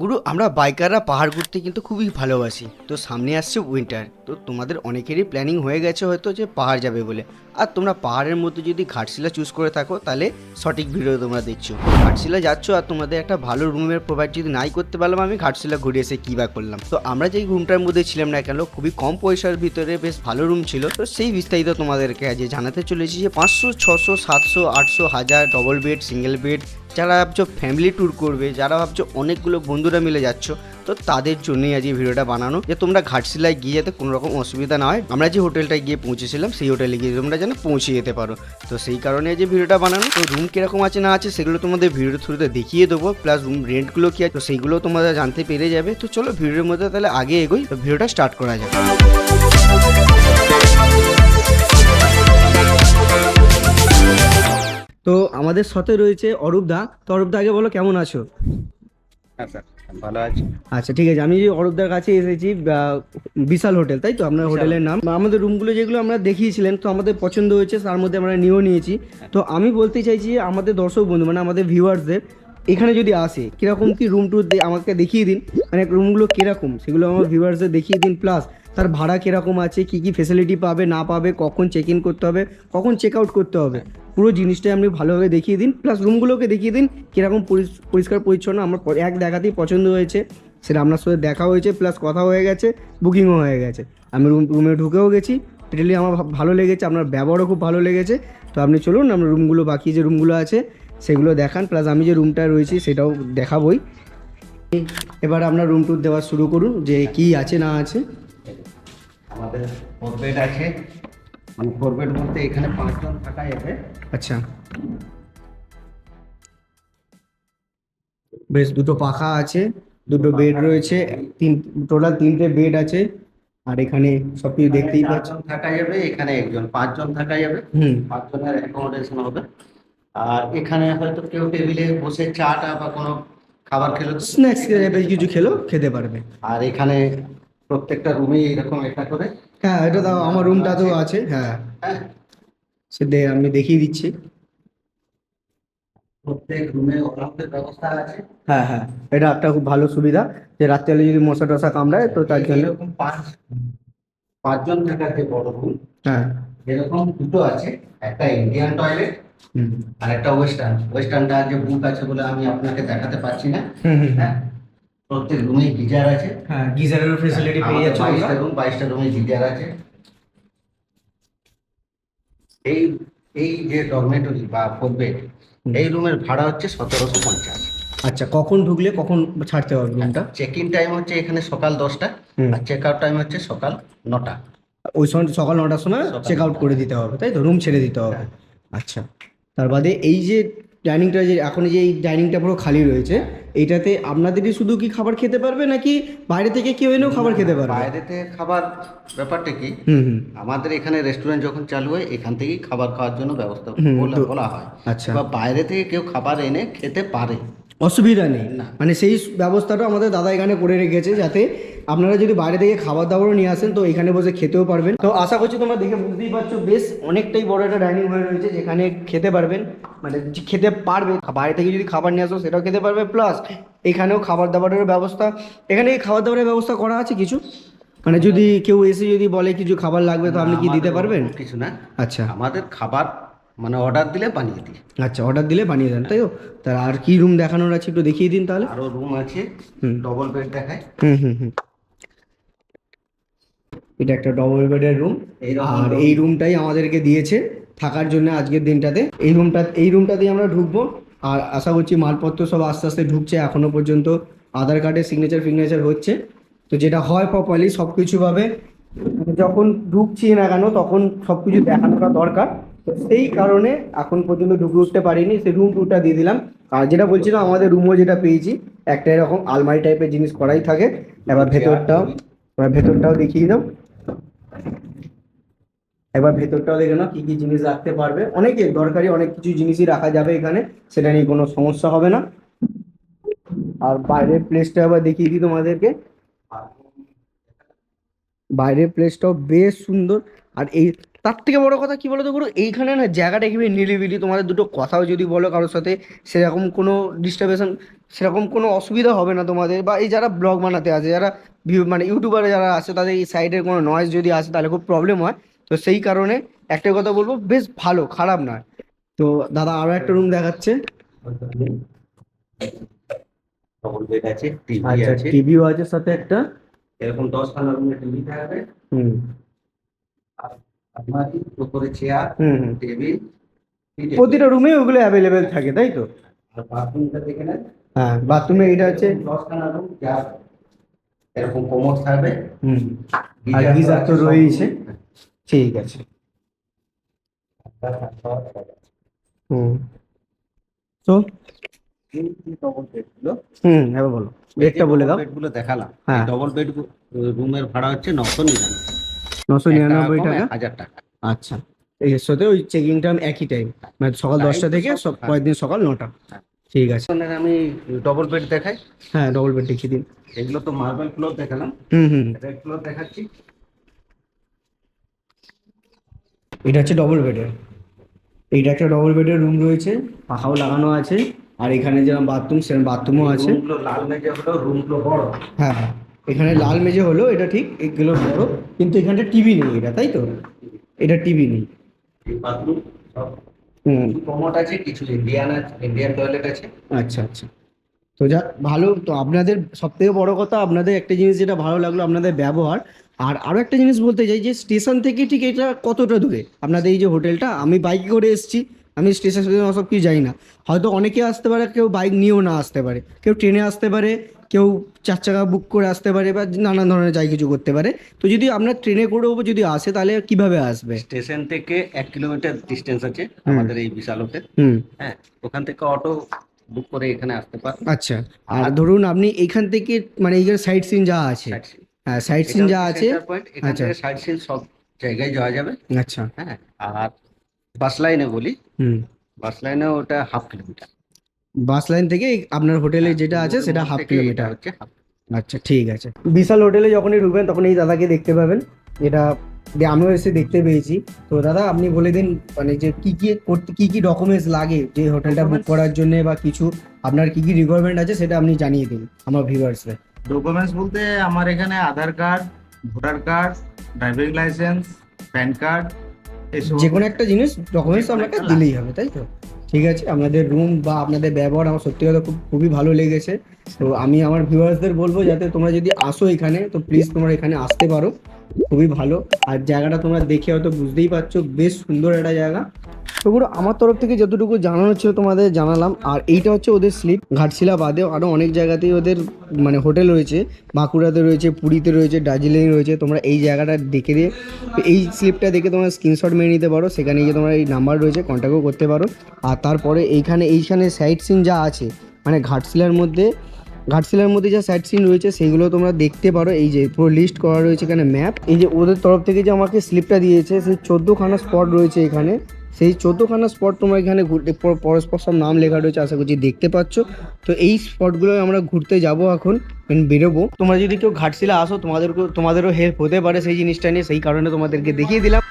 গুরু, আমরা বাইকাররা পাহাড় ঘুরতে কিন্তু খুবই ভালোবাসি। তো সামনে আসছে উইন্টার তো তোমাদের অনেকেরই প্ল্যানিং হয়ে গেছে হয়তো যে পাহাড় যাবে বলে। আর তোমরা পাহাড়ের মধ্যে যদি ঘাটশিলা চুজ করে থাকো, তাহলে সঠিক ভিডিও তোমরা দেখছ। ঘাটশিলা যাচ্ছ আর তোমাদের একটা ভালো রুমের প্রোভাইড যদি নাই করতে পারলাম আমি, ঘাটশিলা ঘুরে এসে কী বা করলাম। তো আমরা যেই রুমটার মধ্যে ছিলাম না কেন, খুবই কম পয়সার ভিতরে বেশ ভালো রুম ছিল। তো সেই বিস্তারিত তোমাদেরকে আজ জানাতে চলেছি যে পাঁচশো, ছশো, সাতশো, আটশো, হাজার ডবল বেড সিঙ্গেল বেড যারা ভাবছ ফ্যামিলি ট্যুর করবে, যারা ভাবছ অনেকগুলো বন্ধুরা মিলে যাচ্ছ, তো তাদের জন্যই আজ এই ভিডিওটা বানানো। যে তোমরা ঘাটশিলায় গিয়ে যাতে কোনো রকম অসুবিধা না হয়, আমরা যে হোটেলটায় গিয়ে পৌঁছেছিলাম, সেই হোটেলে গিয়ে তোমরা যেন পৌঁছে যেতে পারো। তো সেই কারণে যে ভিডিওটা বানানো। তো রুম কীরকম আছে না আছে, সেগুলো তোমাদের ভিডিওর থ্রুতে দেখিয়ে দেবো প্লাস রুম রেন্টগুলো কি আছে, তো সেইগুলো তোমরা জানতে পেরে যাবে। তো চলো, ভিডিওর মধ্যে তাহলে আগে এগোই, তো ভিডিওটা স্টার্ট করা যাক। তো আমাদের সাথে রয়েছে অরূপ দা। তো অরূপ দা আগে বলো কেমন আছো? হ্যাঁ ভালো আছি। আচ্ছা ঠিক আছে। আমি যে অরূপদার কাছে এসেছি বিশাল হোটেল তাই তো? আপনার হোটেলের নাম। আমাদের রুমগুলো যেগুলো আমরা দেখিয়েছিলেন তো আমাদের পছন্দ হয়েছে তার মধ্যে আমরা নিয়েও নিয়েছি। তো আমি বলতে চাইছি আমাদের দর্শক বন্ধু মানে আমাদের ভিউয়ার্সদের এখানে যদি আসে কীরকম কি রুম টুর আমাকে দেখিয়ে দিন? মানে রুমগুলো কীরকম? সেগুলো আমার ভিউয়ার্সদের দেখিয়ে দিন প্লাস তার ভাড়া কীরকম আছে কি কি ফেসিলিটি পাবে না পাবে কখন চেক ইন করতে হবে কখন চেক আউট করতে হবে? পুরো জিনিসটাই আপনি ভালোভাবে দেখিয়ে দিন প্লাস রুমগুলোকে দেখিয়ে দিন, কীরকম পরিষ্কার পরিচ্ছন্ন আমার এক দেখাতেই পছন্দ হয়েছে। সেটা আপনার সাথে দেখা হয়েছে প্লাস কথা হয়ে গেছে বুকিংও হয়ে গেছে। আমি রুম রুমে ঢুকেও গেছি টোটালি আমার ভালো লেগেছে, আপনার ব্যবহারও খুব ভালো লেগেছে। তো আপনি চলুন, আমরা রুমগুলো বাকি যে রুমগুলো আছে, সেগুলো দেখান প্লাস আমি যে রুমটা রয়েছি, সেটাও দেখাবই। এবার আপনার রুম ট্যুর দেওয়া শুরু করুন, যে কি আছে, না আছে। আমাদের বেড আছে। মানে ফোর বেড বলতে এখানে পাঁচজন থাকা যাবে আচ্ছা। বেশ দুটো পাখা আছে দুটো বেড রয়েছে তিন টোটাল তিনটে বেড আছে আর এখানে সব কিছু দেখতেই পাচ্ছ। থাকা যাবে এখানে একজন পাঁচজন থাকা যাবে হুম। পাঁচজনের অ্যাকোমোডেশন হবে। আর এখানে হয়তো কেউ টেবিলে বসে চাটা বা কোনো খাবার খেলো স্ন্যাক্স কিছু খেলো খেতে পারবে। আর এখানে প্রত্যেকটা রুমে এরকম একটা করে? হ্যাঁ এটা তো আমার রুমটা তো আছে। হ্যাঁ। হ্যাঁ। সে দে আমি দেখিয়ে দিচ্ছি। প্রত্যেক রুমে ওয়ার্কের ব্যবস্থা আছে। হ্যাঁ হ্যাঁ এটা একটা খুব ভালো সুবিধা যে রাত্রেবেলা যদি মশা টশা কামড়ায় তো তার জন্য এরকম পাঁচ পাঁচজন থাকার যে বড় রুম হ্যাঁ। এরকম দুটো আছে একটা ইন্ডিয়ান টয়লেট হুম। আর একটা ওয়েস্টার্ন ওয়েস্টার্নটা যে বুক আছে বলে আমি আপনাকে দেখাতে পারছি না। হ্যাঁ। প্রত্যেক রুমে গিজার আছে। হ্যাঁ গিজারের ফেসিলিটি পেয়ে যাচ্ছ বাইশটা রুম বাইশটা রুমে গিজার আছে। এই এই যে ডরমেটরি বা ফোর বেড এই রুমের ভাড়া হচ্ছে সতেরোশো পঞ্চাশ। আচ্ছা কখন ঢুকলে কখন ছাড়তে হবে রুমটা চেক ইন টাইম হচ্ছে এখানে সকাল দশটা। আর চেক আউট টাইম হচ্ছে সকাল নটা। ওই সময় সকাল নটার সময় চেক আউট করে দিতে হবে তাই তো? রুম ছেড়ে দিতে হবে। আচ্ছা তার বাদে এই যে ডাইনিংটা যে এখন যে এই ডাইনিংটা পুরো খালি রয়েছে এইটাতে আপনাদেরই শুধু কি খাবার খেতে পারবে নাকি বাইরে থেকে কেউ এনেও খাবার খেতে পারবে? বাইরে থেকে খাবার ব্যাপারটা কি? আমাদের এখানে রেস্টুরেন্ট যখন চালু হয় এখান থেকেই খাবার খাওয়ার জন্য ব্যবস্থা বলা হয়। আচ্ছা। বা বাইরে থেকে কেউ খাবার এনে খেতে পারে। অসুবিধা নেই। মানে সেই ব্যবস্থাটা আমাদের দাদা এখানে করে রেখেছে যাতে আপনারা যদি বাইরে থেকে খাবার দাবারও নিয়ে আসেন তো এখানে বসে খেতেও পারবেন। তো আশা করছি তোমরা দেখে বুঝতেই পারছ বেশ অনেকটাই বড় একটা ডাইনিং হয়ে রয়েছে যেখানে খেতে পারবেন মানে খেতে পারবে। বাইরে থেকে যদি খাবার নিয়ে আসো সেটাও খেতে পারবে। প্লাস এখানেও খাবার দাবারের ব্যবস্থা এখানে খাবার দাবারের ব্যবস্থা করা আছে কিছু? মানে যদি কেউ এসে যদি বলে কিছু খাবার লাগবে তো আপনি কি দিতে পারবেন? কিছু না। আচ্ছা। আমাদের খাবার মানে অর্ডার দিলে বানিয়ে দিই। আচ্ছা অর্ডার দিলে বানিয়ে দেন। তাই তো তার আর কি রুম দেখানোর আছে একটু দেখিয়ে দিন তাহলে। আরও রুম আছে হুম। ডবল বেড দেখায়। হুম হুম হুম। এটা একটা ডবল বেডের রুম আর এই রুমটাই আমাদেরকে দিয়েছে থাকার জন্য আজকের দিনটাতে। এই রুমটা এই রুমটাতেই আমরা ঢুকবো। আর আশা করছি মালপত্র সব আস্তে আস্তে ঢুকছে এখনও পর্যন্ত আধার কার্ডের সিগনেচার ফিগনেচার হচ্ছে। তো যেটা হয় প্রপারলি সব কিছুভাবে যখন ঢুকছি না কেন তখন সব কিছু দেখানোটা দরকার। তো সেই কারণে এখন পর্যন্ত ঢুকে উঠতে পারিনি। সেই রুম টুরটা দিয়ে দিলাম। আর যেটা বলছিলাম, আমাদের রুমও যেটা পেয়েছি, একটা এরকম আলমারি টাইপের জিনিস করাই থাকে। এবার ভেতরটাও এবার ভেতরটাও দেখিয়ে দাও। এবার ভেতরটাও দেখে নাও, কি কি জিনিস রাখতে পারবে। অনেকে দরকারি অনেক কিছু জিনিসই রাখা যাবে এখানে, সেটা নিয়ে কোনো সমস্যা হবে না। আর বাইরের প্লেসটা আবার দেখিয়ে দিই তোমাদেরকে। বাইরের প্লেসটাও বেশ সুন্দর। আর এই তার থেকে বড় কথা কি বলো তো গুরু? এইখানে না জায়গাটা একেবারে নিরিবিলি। তোমাদের দুটো কথাও যদি বলো কারোর সাথে সেরকম কোনো ডিস্টার্বেশন সেরকম কোনো অসুবিধা হবে না তোমাদের। বা এই যারা ব্লগ বানাতে আছে যারা ভিউ মানে ইউটিউবারে যারা আছে তাদের এই সাইডের কোনো নয়েজ যদি আসে তাহলে খুব প্রবলেম হয়। তো সেই কারণে একটা কথা বলব বেশ ভালো খারাপ নয়। তো দাদা আরও একটা রুম দেখাচ্ছে। ডবল বেড আছে টিভি আচ্ছা টিভিও আছে সাথে একটা। এরকম দশখানা রুমে টিভি থাকবে। হুম। আলমারি উপরে চেয়ার হুম হুম। টেবিল প্রতিটা রুমে ওগুলো অ্যাভেলেবেল থাকে তাই তো? আর বাথরুমটা দেখে নেন। হ্যাঁ বাথরুমে এটা হচ্ছে দশখানা রুম যা এরকম কোমর থাকবে। হুম আর গিজার তো রয়েইছে। ঠিক আছে। হুম। তো? হুম এবার বলো। রেটটা বলে দাও। বেডগুলো দেখালাম। হ্যাঁ। ডবল বেড রুমের ভাড়া হচ্ছে নশো নিরানব্বই। নশো নিরানব্বই টাকা? হাজার টাকা। আচ্ছা। এর সাথে ওই চেকিং টাইম একই টাইম মানে সকাল দশটা থেকে হ্যাঁ। পরের দিন সকাল নটা। হ্যাঁ। ঠিক আছে। আমি ডবল বেড দেখাই। হ্যাঁ ডবল বেড দেখিয়ে দিন। এগুলো তো মার্বেল ফ্লোর দেখালাম। হুম হুম রেড ফ্লোর দেখাচ্ছি। এটা হচ্ছে ডবল বেডের এইটা একটা ডবল বেডের রুম রয়েছে। পাখাও লাগানো আছে। আর এখানে যেরকম বাথরুম সেরকম বাথরুমও আছে। লাল মেজে হলো রুমগুলো বড়। হ্যাঁ হ্যাঁ। এখানে লাল মেঝে হলো এটা ঠিক এগুলো বড় কিন্তু এখানটা টিভি নেই এটা তাই তো? এটা টিভি নেই। কমোড আছে কিছু ইন্ডিয়ান ইন্ডিয়ান টয়লেট আছে। আচ্ছা আচ্ছা। তো যা ভালো তো আপনাদের সব থেকে বড় কথা আপনাদের একটা জিনিস যেটা ভালো লাগল আপনাদের ব্যবহার। আর আরও একটা জিনিস বলতে চাই যে স্টেশন থেকে ঠিক এটা কতটা দূরে? আপনাদের এই যে হোটেলটা আমি বাইকে করে এসেছি আমি স্টেশন স্টেশন সব কিছু যাই না। হয়তো অনেকে আসতে পারে কেউ বাইক নিয়েও না আসতে পারে কেউ ট্রেনে আসতে পারে কেউ চার চাকা বুক করে আসতে পারে বা নানান ধরনের যাই কিছু করতে পারে। তো যদি আপনার ট্রেনে করেও যদি আসে তাহলে কীভাবে আসবে? স্টেশন থেকে এক কিলোমিটার ডিস্টেন্স আছে আমাদের এই বিশাল হোটেল হ্যাঁ ওখান থেকে অটো বুক করে এখানে আসতে পারেন আচ্ছা আর ধরুন আপনি এইখান থেকে মানে এইখানে সাইট সিন যা আছে। হ্যাঁ সাইট সিন যা আছে। আচ্ছা। সাইড সিন সব জায়গায় যাওয়া যাবে। আচ্ছা। হ্যাঁ আর বাস লাইনে বলি। হুম। বাস লাইনে ওটা হাফ কিলোমিটার বাস লাইন থেকে আপনার হোটেলে যেটা আছে সেটা হাফ কিলোমিটার আচ্ছা ঠিক আছে। বিশাল হোটেলে যখনই ঢুকবেন তখন এই দাদাকে দেখতে পাবেন। এটা আমিও এসে দেখতে পেয়েছি। তো দাদা আপনি বলে দিন মানে যে কি কি করতে কি কি ডকুমেন্টস লাগে? যে হোটেলটা বুক করার জন্য বা কিছু আপনার কি কি রিকোয়ারমেন্ট আছে সেটা আপনি জানিয়ে দিন আমার ভিউয়ার্সকে ডকুমেন্টস বলতে আমার এখানে Aadhaar card voter card driving licence PAN card যে কোনো একটা জিনিস ডকুমেন্টস আপনাকে দিলেই হবে তাই তো? ঠিক আছে আপনাদের রুম বা আপনাদের ব্যবহার আমার সত্যি কথা খুব, খুবই ভালো লেগেছে। তো আমি আমার ভিউয়ার্সদের বলব যাতে তোমরা যদি আসো এখানে, তো প্লিজ তোমরা এখানে আসতে পারো। খুবই ভালো। আর জায়গাটা তোমরা দেখে হয়তো বুঝতেই পারছ, বেশ সুন্দর একটা জায়গা। পুরো আমার তরফ থেকে যতটুকু জানানো ছিল তোমাদের জানালাম। আর এইটা হচ্ছে ওদের স্লিপ। ঘাটশিলা বাদেও আরও অনেক জায়গাতেই ওদের মানে হোটেল রয়েছে। বাঁকুড়াতে রয়েছে, পুরীতে রয়েছে, দার্জিলিং রয়েছে। তোমরা এই জায়গাটা দেখে দিয়ে, এই স্লিপটা দেখে তোমরা স্ক্রিনশট মেরে নিতে পারো। সেখানে গিয়ে তোমরা এই নাম্বার রয়েছে কন্ট্যাক্টও করতে পারো। আর তারপরে এইখানে এইখানে সাইট সিন যা আছে মানে ঘাটশিলার মধ্যে ঘাটশিলার মধ্যে যা সাইট সিন রয়েছে সেগুলো তোমরা দেখতে পারো। এই যে পুরো লিস্ট করা রয়েছে এখানে ম্যাপ এই যে ওদের তরফ থেকে যে আমাকে স্লিপটা দিয়েছে, সেই চোদ্দোখানা স্পট রয়েছে এখানে। সেই চোদ্দোখানা স্পট তোমরা এখানে ঘুরতে পরস্পর সব নাম লেখা রয়েছে, আশা করছি দেখতে পাচ্ছ। তো এই স্পটগুলো আমরা ঘুরতে যাব এখন বেরোবো। তোমরা যদি কেউ ঘাটশিলা আসো, তোমাদেরকেও তোমাদেরও হেল্প হতে পারে সেই জিনিসটা নিয়ে, সেই কারণে তোমাদেরকে দেখিয়ে দিলাম।